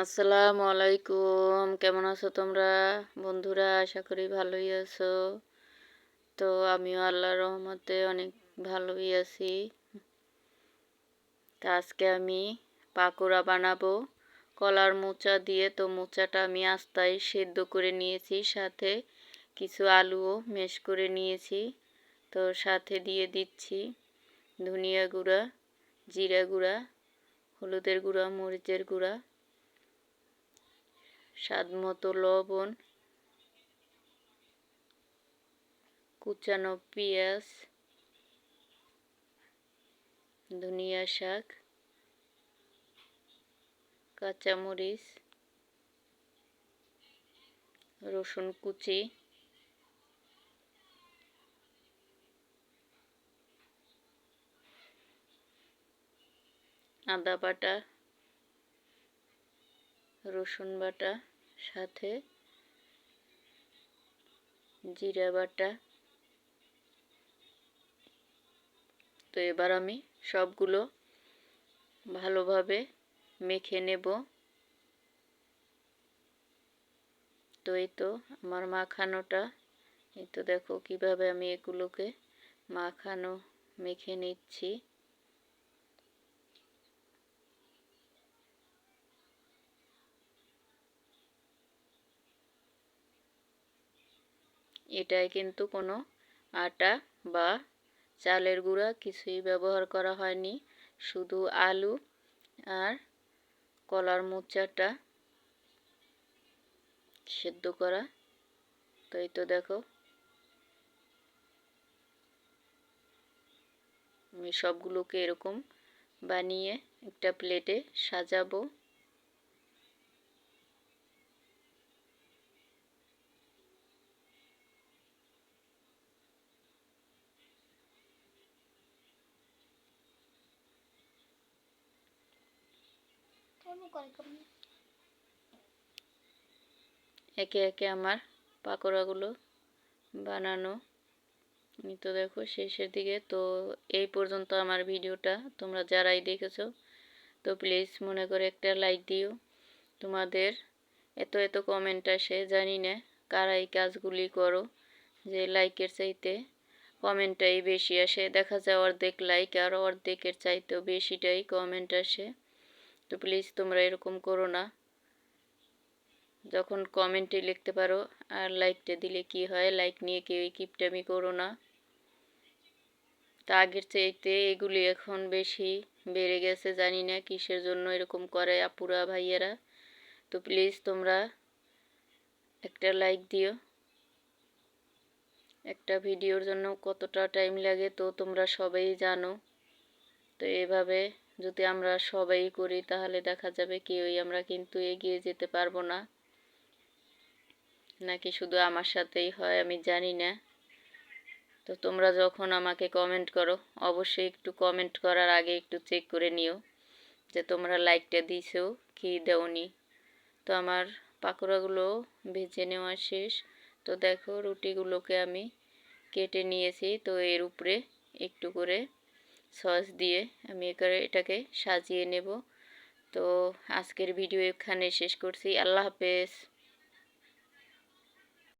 আসসালামু আলাইকুম। কেমন আছো তোমরা? বন্ধুরা, আশা করি ভালোই আছো। তো আমিও আল্লাহর রহমতে অনেক ভালোই আছি। তা আজকে আমি পাকোড়া বানাবো। কলার মোচা দিয়ে তো মোচাটা আমি আস্তায় সেদ্ধ করে নিয়েছি, সাথে কিছু আলুও মেশ করে নিয়েছি। তো সাথে দিয়ে দিচ্ছি ধনিয়া গুঁড়া, জিরা গুঁড়া, হলুদের গুঁড়া, মরিচের গুঁড়া। স্বাদ মতো লবণ কুচানো পেঁয়াজ ধনিয়া শাক কাঁচামরিচ রসুন কুচি আদা বাটা রসুন বাটা সাথে জিরা বাটা। তো এবার আমি সবগুলো ভালোভাবে মেখে নেব। তো এই তো আমার মাখানোটা। এই তো দেখো কীভাবে আমি এগুলোকে মাখানো, মেখে নিচ্ছি। এটায় কিন্তু কোনো আটা বা চালের গুঁড়া কিছুই ব্যবহার করা হয়নি। শুধু আলু আর কলার মোচাটা সেদ্ধ করা। তাই তো দেখো। আমি সবগুলোকে এরকম বানিয়ে একটা প্লেটে সাজাবো। একে একে আমার পাকোড়াগুলো বানানো। তো দেখো শেষের দিকে। তো এই পর্যন্ত আমার ভিডিওটা। তোমরা যারাই দেখেছ, তো প্লিজ মনে করে একটা লাইক দিও। তোমাদের এত এত কমেন্ট আসে, জানি না কারা এই কাজগুলি করো। যে লাইকের চাইতে কমেন্টটাই বেশি আসে। দেখা যায় অর্ধেক লাইক আর অর্ধেকের চাইতেও বেশিটাই কমেন্ট আসে। তো প্লিজ তোমরা এরকম করো না। যখন কমেন্টে লিখতে পারো, আর লাইকটা দিলে কি হয়? লাইক নিয়ে কেউ কিপটামি করো না। তা আগের চাইতে এগুলি এখন বেশি বেড়ে গেছে, জানি না কিসের জন্য এরকম করে আপুরা, ভাইয়েরা। তো প্লিজ তোমরা একটা লাইক দিও। একটা ভিডিওর জন্য কতটা টাইম লাগে তো তোমরা সবাই জানো। তো এভাবে যদি আমরা সবাই করি, তাহলে দেখা যাবে কেউই আমরা কিন্তু এগিয়ে যেতে পারব না। নাকি শুধু আমার সাথেই হয় আমি জানি না। তো তোমরা যখন আমাকে কমেন্ট করো, অবশ্যই একটু কমেন্ট করার আগে একটু চেক করে নিও যে তোমরা লাইকটা দিছো কি দেওনি। তো আমার পাকোড়াগুলো ভেজে নেওয়া শেষ। তো দেখো রুটিগুলোকে আমি কেটে নিয়েছি, তো এর উপরে একটু করে সস দিয়ে আমি এখানে এটাকে সাজিয়ে নেব। তো আজকের ভিডিও এখানে শেষ করছি। আল্লাহ হাফেজ।